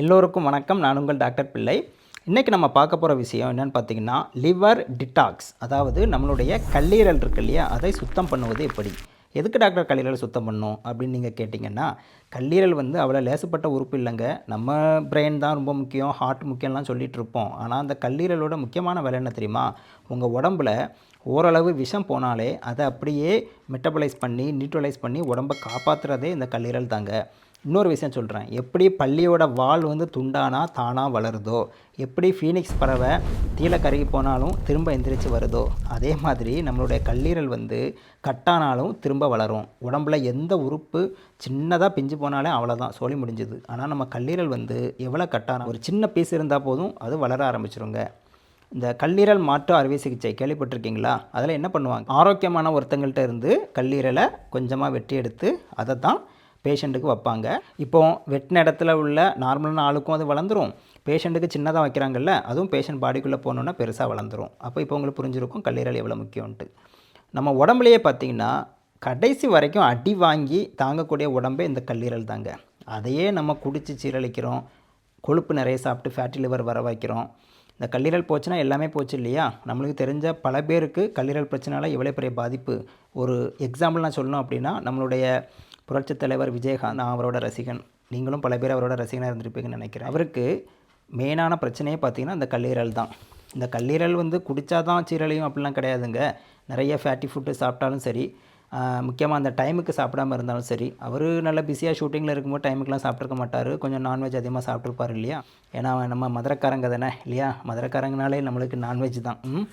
எல்லோருக்கும் வணக்கம். நான் உங்கள் டாக்டர் பிள்ளை. இன்றைக்கி நம்ம பார்க்க போகிற விஷயம் என்னென்னு பார்த்தீங்கன்னா லிவர் டிடாக்ஸ். அதாவது நம்மளுடைய கல்லீரல் இருக்கு இல்லையா? அதை சுத்தம் பண்ணுவது எப்படி? எதுக்கு டாக்டர் கல்லீரல் சுத்தம் பண்ணும் அப்படின்னு நீங்கள் கேட்டிங்கன்னா கல்லீரல் வந்து அவ்வளோ லேசுப்பட்ட உறுப்பு இல்லைங்க. நம்ம பிரெயின் தான் ரொம்ப முக்கியம் ஹார்ட் முக்கியம்லாம் சொல்லிகிட்டு இருப்போம். ஆனால் அந்த கல்லீரலோட முக்கியமான வேலை என்ன தெரியுமா? உங்கள் உடம்புல ஓரளவு விஷம் போனாலே அதை அப்படியே மெட்டபலைஸ் பண்ணி நியூட்ரலைஸ் பண்ணி உடம்பை காப்பாற்றுறதே இந்த கல்லீரல் தாங்க. இன்னொரு விஷயம் சொல்கிறேன் எப்படி பள்ளியோட வால் வந்து துண்டானா தானாக வளருதோ? எப்படி ஃபீனிக்ஸ் பறவை தீல கருகி போனாலும் திரும்ப எந்திரிச்சு வருதோ? அதே மாதிரி நம்மளுடைய கல்லீரல் வந்து கட்டானாலும் திரும்ப வளரும். உடம்புல எந்த உறுப்பு சின்னதாக பிஞ்சு போனாலே அவ்வளோதான் சோழி முடிஞ்சுது. ஆனால் நம்ம கல்லீரல் வந்து எவ்வளோ கட்டான? ஒரு சின்ன பீஸ் இருந்தால் போதும் அது வளர ஆரம்பிச்சிருங்க. இந்த கல்லீரல் மாற்று அறுவை சிகிச்சை கேள்விப்பட்டிருக்கீங்களா? அதில் என்ன பண்ணுவாங்க? ஆரோக்கியமான ஒருத்தங்கள்ட்ட இருந்து கல்லீரலை கொஞ்சமாக வெட்டி எடுத்து அதை தான் பேஷண்ட்டுக்கு வைப்பாங்க. இப்போ வெட்டின இடத்துல உள்ள நார்மலான ஆளுக்கும் அது வளர்ந்துரும். பேஷண்ட்டுக்கு சின்னதாக வைக்கிறாங்கல்ல அதுவும் பேஷண்ட் பாடிக்குள்ளே போனோன்னா பெருசாக வளர்ந்துரும். அப்போ இப்போ உங்களுக்கு புரிஞ்சிருக்கும் கல்லீரல் எவ்வளோ முக்கியம்ன்ட்டு. நம்ம உடம்புலையே பார்த்திங்கன்னா கடைசி வரைக்கும் அடி வாங்கி தாங்கக்கூடிய உடம்பே இந்த கல்லீரல் தாங்க. அதையே நம்ம குடித்து சீரழிக்கிறோம். கொழுப்பு நிறைய சாப்பிட்டு ஃபேட்டி லிவர் வர வைக்கிறோம். இந்த கல்லீரல் போச்சுன்னா எல்லாமே போச்சு இல்லையா? நம்மளுக்கு தெரிஞ்ச பல பேருக்கு கல்லீரல் பிரச்சனையால் எவ்வளோ பெரிய பாதிப்பு. ஒரு எக்ஸாம்பிள் நான் சொல்லணும் அப்படின்னா நம்மளுடைய புரட்சித் தலைவர் விஜயகாந்த் நான் அவரோட ரசிகன். நீங்களும் பல பேர் அவரோட ரசிகனாக இருந்திருப்பீங்கன்னு நினைக்கிறேன். அவருக்கு மெயினான பிரச்சனையே பார்த்தீங்கன்னா இந்த கல்லீரல் தான். இந்த கல்லீரல் வந்து குடித்தா தான் சீரழியும் அப்படிலாம் கிடையாதுங்க. நிறைய ஃபேட்டி ஃபுட்டு சாப்பிட்டாலும் சரி முக்கியமாக அந்த டைமுக்கு சாப்பிடாம இருந்தாலும் சரி அவர் நல்ல பிஸியாக ஷூட்டிங்கில் இருக்கும்போது டைமுக்குலாம் சாப்பிட்ருக்க மாட்டார். கொஞ்சம் நான்வெஜ் அதிகமாக சாப்பிட்ருப்பார் இல்லையா? ஏன்னா நம்ம மதுரக்காரங்க தானே இல்லையா? மதுரக்காரங்கனாலே நம்மளுக்கு நான்வெஜ் தான். ம்?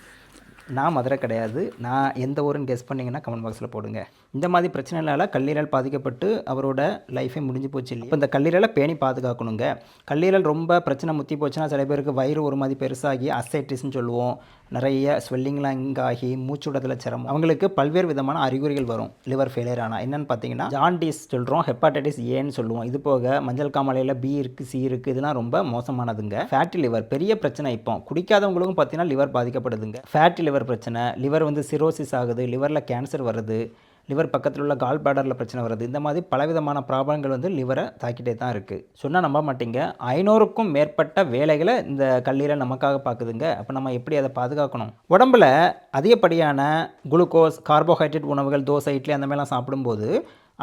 நான் மதுரை கிடையாது. நான் எந்த ஊருன்னு கெஸ் பண்ணிங்கன்னா கமெண்ட் பாக்ஸில் போடுங்க. இந்த மாதிரி பிரச்சனைனால கல்லீரல் பாதிக்கப்பட்டு அவரோட லைஃபே முடிஞ்சு போச்சு இல்லையா? இப்போ இந்த கல்லீரலை பேணி பாதுகாக்கணுங்க. கல்லீரல் ரொம்ப பிரச்சனை முத்தி போச்சுன்னா சில பேருக்கு வயிறு ஒரு மாதிரி பெருசாகி அசைட்டிஸ்னு சொல்லுவோம். நிறைய ஸ்வெல்லிங்லாம் இங்காகி மூச்சு சிரமம். அவங்களுக்கு பல்வேறு விதமான அறிகுறிகள் வரும். லிவர் ஃபெயிலியர் ஆனால் என்னன்னு பார்த்தீங்கன்னா ஜாண்டிஸ் சொல்கிறோம் ஹெப்பாடைட்டிஸ் ஏன்னு சொல்லுவோம். இது போக மஞ்சள் காமாலையில் பி இருக்குது சி இருக்குது இதெல்லாம் ரொம்ப மோசமானதுங்க. ஃபேட்டி லிவர் பெரிய பிரச்சனை இப்போ. குடிக்காதவங்களுக்கும் பார்த்தீங்கன்னா லிவர் பாதிக்கப்படுதுங்க. ஃபேட்டி லிவர் பிரச்சனை லிவர் வந்து சிரோசிஸ் ஆகுது லிவரில் கேன்சர் வருது. லிவர் பக்கத்தில் உள்ள கால் பேடரில் பிரச்சனை வருது. இந்த மாதிரி பலவிதமான ப்ராப்ளங்கள் வந்து லிவரை தாக்கிட்டே தான் இருக்குது சொன்னால் நம்ப மாட்டீங்க. ஐநூறுக்கும் மேற்பட்ட வேலைகளை இந்த கல்லீரல் நமக்காக பார்க்குதுங்க அப்போ நம்ம எப்படி அதை பாதுகாக்கணும்? உடம்புல அதிகப்படியான குளுக்கோஸ் கார்போஹைட்ரேட் உணவுகள் தோசை இட்லி அந்த மாதிரிலாம் சாப்பிடும்போது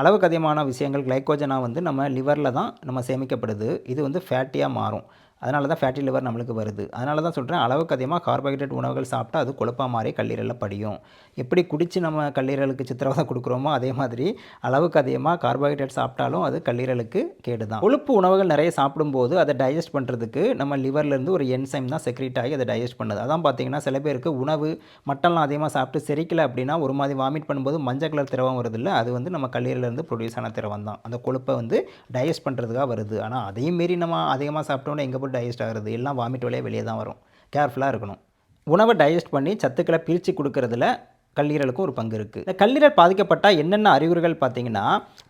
அளவுக்கு அதிகமான விஷயங்கள் கிளைக்கோஜனாக வந்து நம்ம லிவரில் தான் நம்ம சேமிக்கப்படுது. இது வந்து ஃபேட்டியாக மாறும். அதனால தான் ஃபேட்டி லிவர் நம்மளுக்கு வருது. அதனால தான் சொல்கிறேன் அளவுக்கு அதிகமாக கார்போஹைட்ரேட் உணவுகள் சாப்பிட்டா அது கொழுப்பாக மாதிரி கல்லீரலில் படியும். எப்படி குடித்து நம்ம கல்லீரலுக்கு சித்திரவதை கொடுக்குறோமோ அதே மாதிரி அளவுக்கு அதிகமாக கார்போஹைட்ரேட் சாப்பிட்டாலும் அது கல்லீரலுக்கு கேடு தான் கொழுப்பு உணவுகள் நிறைய சாப்பிடும்போது அதை டைஜஸ்ட் பண்ணுறதுக்கு நம்ம லிவர்லேருந்து ஒரு என்சைம் தான் செக்ரேட் ஆகி அதை டைஜஸ்ட் பண்ணுது. அதான் பார்த்தீங்கன்னா சில பேருக்கு உணவு மட்டன்லாம் அதிகமாக சாப்பிட்டு செரிக்கலை அப்படின்னா ஒரு மாதிரி வாமிட் பண்ணும்போது மஞ்சள் கலர் திரவம் வருதில்ல அது வந்து நம்ம கல்லீரலேருந்து ப்ரொடியூஸ் ஆன திரவம் தான். அந்த கொழுப்பை வந்து டைஜஸ்ட் பண்ணுறதுக்காக வருது. ஆனால் அதையும் மீறி நம்ம அதிகமாக சாப்பிட்டோன்னே எங்கே ஃபுட் டைஜஸ்ட் ஆகிறது எல்லாம் வாமிட் வழியாக வெளியே தான் வரும். கேர்ஃபுல்லாக இருக்கணும். உணவை டைஜஸ்ட் பண்ணி சத்துக்களை பிரித்து கொடுக்கறதுல கல்லீரலுக்கும் ஒரு பங்கு இருக்குது இந்த கல்லீரல் பாதிக்கப்பட்டால் என்னென்ன அறிகுறிகள் பார்த்தீங்கன்னா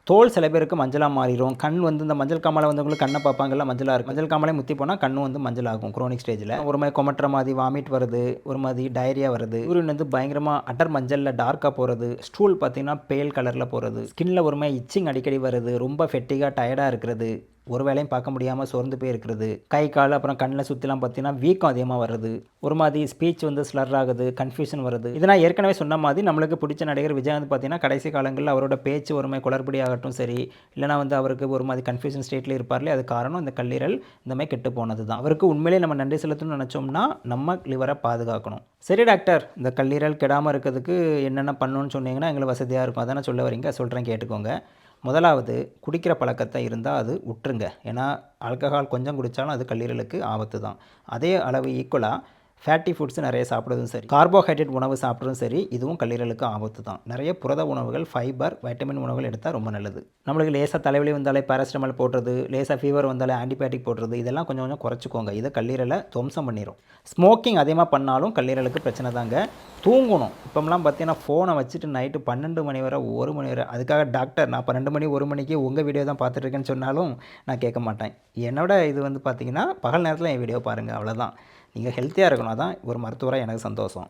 தோல் சில பேருக்கு மஞ்சளாக மாறிடும் கண் வந்து இந்த மஞ்சள் காமலை வந்தவங்களுக்கு கண்ணை பார்ப்பாங்கல்ல மஞ்சளாக இருக்கும் மஞ்சள் காமலை முத்தி போனால் கண்ணு வந்து மஞ்சள் ஆகும் குரோனிக் ஸ்டேஜில் ஒரு மாதிரி கொமட்டுற மாதிரி வாமிட் வருது ஒரு மாதிரி டயரியா வருது. யூரின் வந்து பயங்கரமாக அடர் மஞ்சளில் டார்க்காக போகிறது ஸ்டூல் பார்த்தீங்கன்னா பேல் கலரில் போகிறது ஸ்கின்ல ஒரு மாதிரி இச்சிங் அடிக்கடி வருது. ரொம்ப ஃபெட்டிகாக டயர்டாக இருக்கிறது. ஒரு வேலையும் பார்க்க முடியாமல் சோர்ந்து போய் இருக்கிறது கை கால் அப்புறம் கண்ணில் சுற்றிலாம் பார்த்தீங்கன்னா வீக்கம் அதிகமாக வருது. ஒரு மாதிரி ஸ்பீச் வந்து ஸ்லர் ஆகுது கன்ஃபியூஷன் வருது. இது நான் ஏற்கனவே சொன்ன மாதிரி நம்மளுக்கு பிடிச்ச நடிகர் விஜயகாந்த் பார்த்தீங்கன்னா கடைசி காலங்களில் அவரோட பேச்சு ஒருமை மாதிரி குளறுபடி ஆகட்டும் சரி. இல்லைனா வந்து அவருக்கு ஒரு மாதிரி கன்ஃபியூஷன் ஸ்டேட்டில் இருப்பார்லே அது காரணம் இந்த கல்லீரல் இந்த மாதிரி கெட்டு போனது தான் அவருக்கு உண்மையிலே நம்ம நன்றி செலுத்தணும்னு நினச்சோம்னா நம்ம லிவரை பாதுகாக்கணும். சரி டாக்டர். இந்த கல்லீரல் கெடாமல் இருக்கிறதுக்கு என்னென்ன பண்ணணும்னு சொன்னீங்கன்னா எங்களுக்கு வசதியாக இருக்கும். அதானே சொல்ல வரீங்க? சொல்கிறேன் கேட்டுக்கோங்க. முதலாவது குடிக்கிற பழக்கத்தை இருந்தால் அது விட்டுருங்க ஏன்னா ஆல்கஹால் கொஞ்சம் குடித்தாலும் அது கல்லீரலுக்கு ஆபத்து தான் அதே அளவு ஈக்குவலாக ஃபேட்டி ஃபுட்ஸ் நிறைய சாப்பிட்றதும் சரி. கார்போஹைட்ரேட் உணவு சாப்பிட்றதும் சரி இதுவும் கல்லீரலுக்கு ஆபத்து தான். நிறைய புரத உணவுகள் ஃபைபர் வைட்டமின் உணவுகள் எடுத்தால் ரொம்ப நல்லது. நம்மளுக்கு லேசாக தலைவலி வந்தாலே பேராசிட்டமால் போடுறது லேசாக ஃபீவர் வந்தாலே ஆன்டிபயோட்டிக் போடுறது இதெல்லாம் கொஞ்சம் கொஞ்சம் குறைச்சிக்கோங்க. இதை கல்லீரலை துவம்சம் பண்ணிடும் ஸ்மோக்கிங் அதிகமாக பண்ணாலும் கல்லீரலுக்கு பிரச்சனை தாங்க. தூங்கணும். இப்போம்லாம் பார்த்தீங்கன்னா ஃபோனை வச்சுட்டு நைட்டு பன்னெண்டு மணி வரை ஒரு மணி வரை அதுக்காக டாக்டர் நான் பன்னெண்டு மணி ஒரு மணிக்கு உங்கள் வீடியோ தான் பார்த்துட்ருக்கேன்னு சொன்னாலும் நான் கேட்க மாட்டேன். என்னோட இது வந்து பார்த்தீங்கன்னா பகல் நேரத்தில் என் வீடியோ பாருங்கள் அவ்வளோதான் நீங்கள் ஹெல்த்தியாக இருக்கணும். தான் ஒரு மருத்துவராக எனக்கு சந்தோஷம்.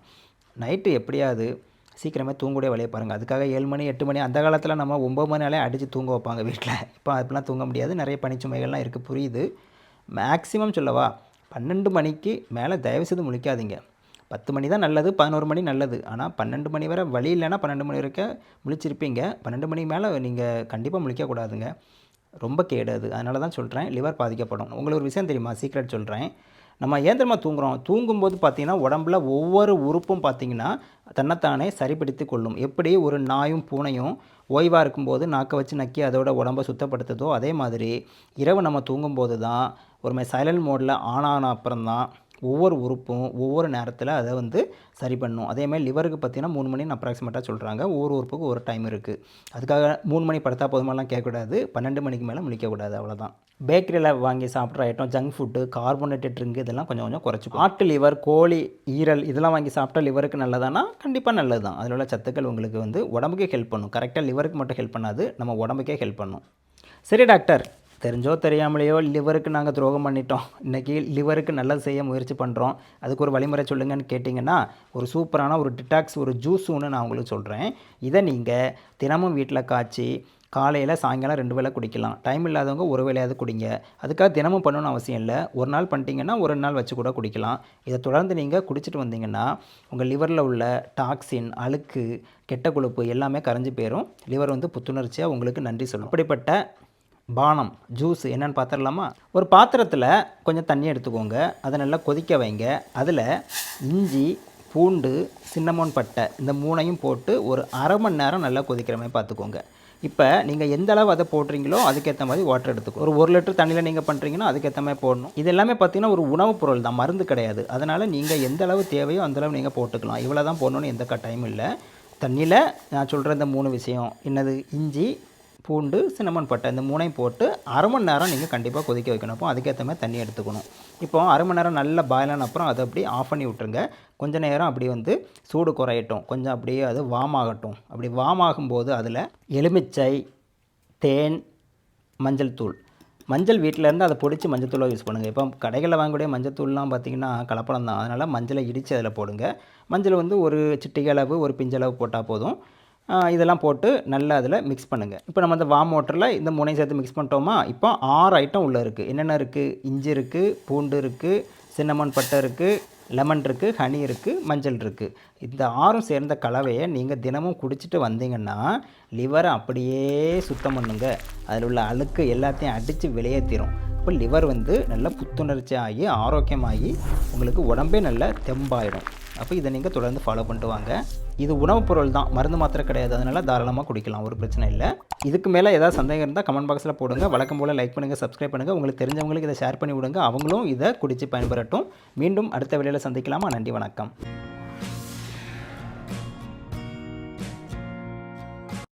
நைட்டு எப்படியாவது சீக்கிரமே தூங்கக்கூடிய வழியை பாருங்கள் அதுக்காக ஏழு மணி எட்டு மணி அந்த காலத்தில் நம்ம ஒம்பது மணி நாளே அடித்து தூங்க வைப்பாங்க வீட்டில் இப்போ அப்படிலாம் தூங்க முடியாது. நிறைய பனிச்சுமைகள்லாம் இருக்குது புரியுது. மேக்ஸிமம் சொல்லவா? பன்னெண்டு மணிக்கு மேலே தயவுசெய்து முழிக்காதீங்க. பத்து மணி தான் நல்லது பதினோரு மணி நல்லது. ஆனால் பன்னெண்டு மணி வரை வழி இல்லைன்னா பன்னெண்டு மணி வரைக்கும் முழிச்சிருப்பீங்க. பன்னெண்டு மணி மேலே நீங்கள் கண்டிப்பாக முழிக்கக்கூடாதுங்க. ரொம்ப கேடு அது. அதனால தான் சொல்கிறேன் லிவர் பாதிக்கப்படும். உங்களுக்கு ஒரு விஷயம் தெரியுமா? சீக்ரெட் சொல்கிறேன் நம்ம ஏன் தெரியுமா தூங்குறோம். தூங்கும்போது பார்த்திங்கன்னா உடம்புல ஒவ்வொரு உறுப்பும் பார்த்திங்கன்னா தன்னைத்தானே சரிப்படுத்தி கொள்ளும். எப்படி ஒரு நாயும் பூனையும் ஓய்வாக இருக்கும்போது நாக்கை வச்சு நக்கி அதோட உடம்பை சுத்தப்படுத்துதோ அதே மாதிரி இரவு நம்ம தூங்கும்போது தான் ஒரு மாதிரி சைலண்ட் மோடில் ஆன் ஆன அப்புறம் தான் ஒவ்வொரு உறுப்பும் ஒவ்வொரு நேரத்தில் அதை வந்து சரி பண்ணும். அதே மாதிரி லிவருக்கு பார்த்தீங்கன்னா மூணு மணின்னு அப்ராக்சிமேட்டாக சொல்கிறாங்க ஒவ்வொரு உறுப்புக்கு ஒரு டைம் இருக்குது அதுக்காக மூணு மணி படுத்தா போதுமாலாம் கேட்கக்கூடாது. பன்னெண்டு மணிக்கு மேலே முழிக்கக்கூடாது. அவ்வளோதான் பேக்கரியில் வாங்கி சாப்பிட்ற item junk food carbonated drink இதெல்லாம் கொஞ்சம் கொஞ்சம் குறைச்சிக்கும் ஆட்டு லிவர் கோழி ஈரல் இதெல்லாம் வாங்கி சாப்பிட்டா லிவருக்கு நல்லதானா? கண்டிப்பாக நல்லது தான் அதில் உள்ள சத்துக்கள் உங்களுக்கு வந்து உடம்புக்கே ஹெல்ப் பண்ணும். கரெக்டாக லிவருக்கு மட்டும் ஹெல்ப் பண்ணாது. நம்ம உடம்புக்கே ஹெல்ப் பண்ணும். சரி டாக்டர் தெரிஞ்சோ தெரியாமலேயோ லிவருக்கு நாங்கள் துரோகம் பண்ணிட்டோம். இன்றைக்கி லிவருக்கு நல்லது செய்ய முயற்சி பண்ணுறோம் அதுக்கு ஒரு வழிமுறை சொல்லுங்கன்னு கேட்டிங்கன்னா ஒரு சூப்பரான ஒரு டிடாக்ஸ் ஒரு ஜூஸ் ஒன்று நான் உங்களுக்கு சொல்கிறேன் இதை நீங்கள் தினமும் வீட்டில் காய்ச்சி காலையில் சாயங்காலம் ரெண்டு வேளை குடிக்கலாம். டைம் இல்லாதவங்க ஒரு வேளையாவது குடிங்க. அதுக்காக தினமும் பண்ணணும்னு அவசியம் இல்லை. ஒரு நாள் பண்ணிட்டீங்கன்னா ஒரு நாள் வச்சு கூட குடிக்கலாம். இதை தொடர்ந்து நீங்கள் குடிச்சிட்டு வந்தீங்கன்னா உங்கள் லிவரில் உள்ள டாக்ஸின் அழுக்கு கெட்ட கொழுப்பு எல்லாமே கரைஞ்சி போயிடும் லிவர் வந்து புத்துணர்ச்சியாக உங்களுக்கு நன்றி சொல்லும். அப்படிப்பட்ட பானம் ஜூஸ் என்னென்னு பார்த்துடலாமா ஒரு பாத்திரத்தில் கொஞ்சம் தண்ணி எடுத்துக்கோங்க. அதை நல்லா கொதிக்க வைங்க. அதில் இஞ்சி பூண்டு சின்னமோன் பட்டை இந்த மூணையும் போட்டு ஒரு அரை மணி நேரம் நல்லா கொதிக்கிற மாதிரி பார்த்துக்கோங்க இப்போ நீங்கள் எந்த அளவு அதை போடுறீங்களோ அதுக்கேற்ற மாதிரி வாட்டர் எடுத்துக்கோ. ஒரு ஒரு லிட்டர் தண்ணியில் நீங்கள் பண்ணுறீங்கன்னா அதுக்கேற்ற மாதிரி போடணும். இது எல்லாமே பார்த்தீங்கன்னா ஒரு உணவுப் பொருள் தான். மருந்து கிடையாது. அதனால் நீங்கள் எந்த அளவு தேவையோ அந்தளவு நீங்கள் போட்டுக்கலாம். இவ்வளோ தான் போடணும்னு எந்த கட்டாயமும் இல்லை. தண்ணியில் நான் சொல்கிற இந்த மூணு விஷயம். என்னது? இஞ்சி பூண்டு சின்னமன் பட்டை இந்த மூணையும் போட்டு அரை மணி நேரம் நீங்கள் கண்டிப்பாக கொதிக்க வைக்கணும். அப்போ அதுக்கேற்ற மாதிரி தண்ணி எடுத்துக்கணும். இப்போ அரை மணி நேரம் நல்லா பாயில் ஆன அப்புறம் அதை அப்படியே ஆஃப் பண்ணி விட்ருங்க கொஞ்ச நேரம் அப்படி வந்து சூடு குறையட்டும். கொஞ்சம் அப்படியே அது வாம் ஆகட்டும். அப்படி வாம் ஆகும்போது அதில் எலுமிச்சை தேன் மஞ்சள் தூள். மஞ்சள் வீட்டில் இருந்து அதை பொடிச்சு மஞ்சள் தூளாக யூஸ் பண்ணுங்கள் இப்போ கடைகளில் வாங்கக்கூடிய மஞ்சள் தூள்லாம் பார்த்தீங்கன்னா கலப்படம் தான். அதனால் மஞ்சளை இடித்து அதில் போடுங்க. மஞ்சள் வந்து ஒரு சிட்டிகை அளவு ஒரு பிஞ்சளவு போட்டால் போதும். இதெல்லாம் போட்டு நல்லா அதில் மிக்ஸ் பண்ணுங்கள் இப்போ நம்ம அந்த வாம் வாட்டரில் இந்த மூணையும் சேர்த்து மிக்ஸ் பண்ணிட்டோமா இப்போ ஆறு ஐட்டம் உள்ளே இருக்குது என்னென்ன இருக்குது இஞ்சி இருக்குது பூண்டு இருக்குது சின்னமன் பட்டை இருக்குது லெமன் இருக்குது ஹனி இருக்குது மஞ்சள் இருக்குது இந்த ஆறும் சேர்ந்த கலவையை நீங்கள் தினமும் குடிச்சிட்டு வந்தீங்கன்னா லிவரை அப்படியே சுத்தம் பண்ணுங்க. அதில் உள்ள அழுக்கு எல்லாத்தையும் அடித்து வெளியேற்றிடும் இப்போ லிவர் வந்து நல்ல புத்துணர்ச்சி ஆகி ஆரோக்கியமாகி உங்களுக்கு உடம்பே நல்ல தெம்பாயிடும். அப்போ இதை நீங்கள் தொடர்ந்து ஃபாலோ பண்ணிட்டு வாங்க. இது உணவுப் பொருள் தான். மருந்து மாத்திரை கிடையாது. அதனால தாராளமாக குடிக்கலாம். ஒரு பிரச்சனை இல்லை. இதுக்கு மேலே ஏதாவது சந்தேகம் இருந்தால் கமெண்ட் பாக்ஸில் போடுங்க. வழக்கம் போல் லைக் பண்ணுங்கள் சப்ஸ்கிரைப் பண்ணுங்கள் உங்களுக்கு தெரிஞ்சவங்களுக்கு இதை ஷேர் பண்ணி விடுங்க. அவங்களும் இதை குடித்து பயன்பெறட்டும். மீண்டும் அடுத்த வேலையில் சந்திக்கலாமா? நன்றி வணக்கம்.